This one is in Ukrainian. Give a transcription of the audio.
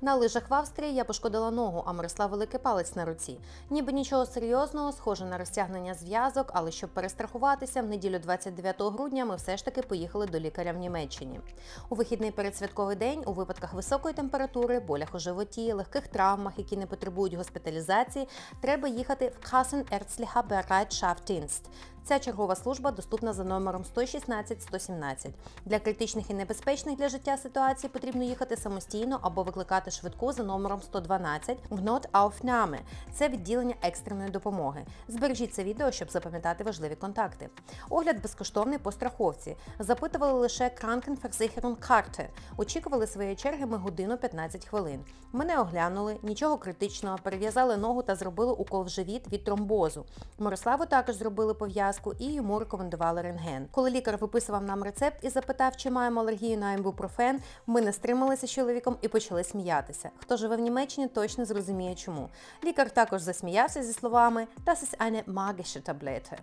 На лижах в Австрії я пошкодила ногу, а Мирослав великий палець на руці. Ніби нічого серйозного, схоже на розтягнення зв'язок, але щоб перестрахуватися, в неділю 29 грудня ми все ж таки поїхали до лікаря в Німеччині. У вихідний передсвятковий день у випадках високої температури, болях у животі, легких травмах, які не потребують госпіталізації, треба їхати в Kassenärztlicher Bereitschaftsdienst. Ця чергова служба доступна за номером 116-117. Для критичних і небезпечних для життя ситуацій потрібно їхати самостійно або викликати швидку за номером 112 в Notaufnahme. Це відділення екстреної допомоги. Збережіть це відео, щоб запам'ятати важливі контакти. Огляд безкоштовний по страховці. Запитували лише Krankenversicherung Karte. Очікували своєї черги ми годину 15 хвилин. Мене оглянули, нічого критичного, перев'язали ногу та зробили укол в живіт від тромбозу. Мирославу також зробили пов'язку і йому рекомендували рентген. Коли лікар виписував нам рецепт і запитав, чи маємо алергію на імбупрофен, ми не стрималися з чоловіком і почали сміятися. Хто живе в Німеччині, точно зрозуміє чому. Лікар також засміявся зі словами «Das ist eine magische Tablette».